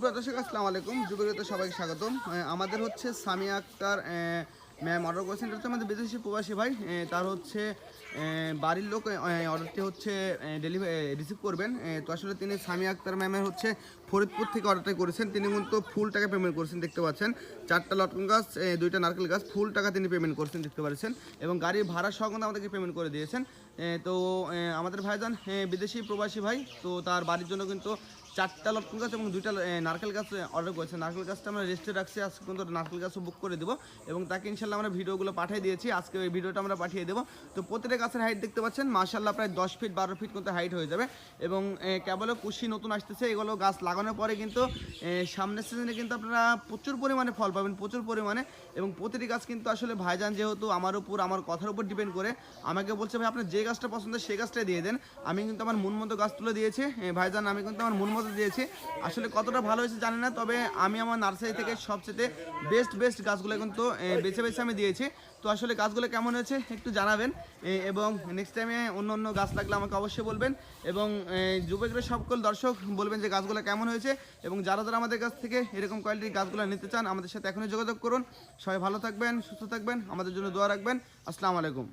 সুপ্রিয় দর্শক আসসালামু আলাইকুম। যুবকতে সবাইকে স্বাগতম। আমাদের হচ্ছে সামিয়া আক্তার ম্যাম অর্ডার করেছেন। এটা হচ্ছে আমাদের বিদেশি প্রবাসী ভাই। তার হচ্ছে বাড়ির লোক অর্ডারটি হচ্ছে ডেলিভারি রিসিভ করবেন। তো আসলে তিনি সামিয়া আক্তার ম্যামের হচ্ছে ফরিদপুর থেকে অর্ডারটা করেছেন। তিনি কিন্তু ফুল টাকা পেমেন্ট করেছেন, দেখতে পাচ্ছেন। চারটা লটকন গাছ দুইটা নারকেল গাছ ফুল টাকা তিনি পেমেন্ট করেছেন, দেখতে পাচ্ছেন। এবং গাড়ির ভাড়া সহ কিন্তু আমাদেরকে পেমেন্ট করে দিয়েছেন। তো আমাদের ভাইজান বিদেশি প্রবাসী ভাই, তো তার বাড়ির জন্য কিন্তু চারটা লটকন গাছ এবং দুইটা নারকেল গাছ অর্ডার করেছে। নারকেল গাছটা আমরা রেস্টে রাখছি। আজকে কিন্তু নারকেল গাছও বুক করে দেবো এবং তাকে ইনশাল্লাহ আমরা ভিডিওগুলো পাঠিয়ে দিয়েছি। আজকে ওই ভিডিওটা আমরা পাঠিয়ে দেবো। তো প্রত্যেকটা গাছের হাইট দেখতে পাচ্ছেন মার্শাল্লাহ প্রায় দশ ফিট বারো ফিট কিন্তু হাইট হয়ে যাবে এবং কেবলও কুশি নতুন আসতেছে। এগুলো গাছ লাগানোর পরে কিন্তু সামনের সিজনে কিন্তু আপনারা প্রচুর পরিমাণে ফল পাবেন, প্রচুর পরিমাণে এবং প্রতিটি গাছ কিন্তু আসলে ভাইজান যেহেতু আমার উপর, আমার কথার উপর ডিপেন্ড করে, আমাকে বলছে, ভাই আপনার যে গাছটা পছন্দ সেই গাছটাই দিয়ে দেন। আমি কিন্তু আমার মন মতো গাছ তুলে দিয়েছি। ভাইজান, আমি কিন্তু আমার মন মতো দিয়েছি আসলে কতটা ভালো হয়েছে জানি না, তবে আমি আমার নার্সারি থেকে সবচেয়ে বেস্ট বেস্ট গাছগুলো কিন্তু বেছে বেছে আমি দিয়েছি। তো আসলে গাছগুলো কেমন হয়েছে একটু জানাবেন এবং নেক্সট টাইমে অন্য অন্য গাছ লাগলে আমাকে অবশ্যই বলবেন, এবং যুবকরা সকল দর্শক বলবেন যে গাছগুলো কেমন হয়েছে, এবং যারা যারা আমাদের কাছ থেকে এরকম কোয়ালিটির গাছগুলো নিতে চান, আমাদের সাথে এখনই যোগাযোগ করুন। সবাই ভালো থাকবেন, সুস্থ থাকবেন, আমাদের জন্য দোয়া রাখবেন। আসসালামু আলাইকুম।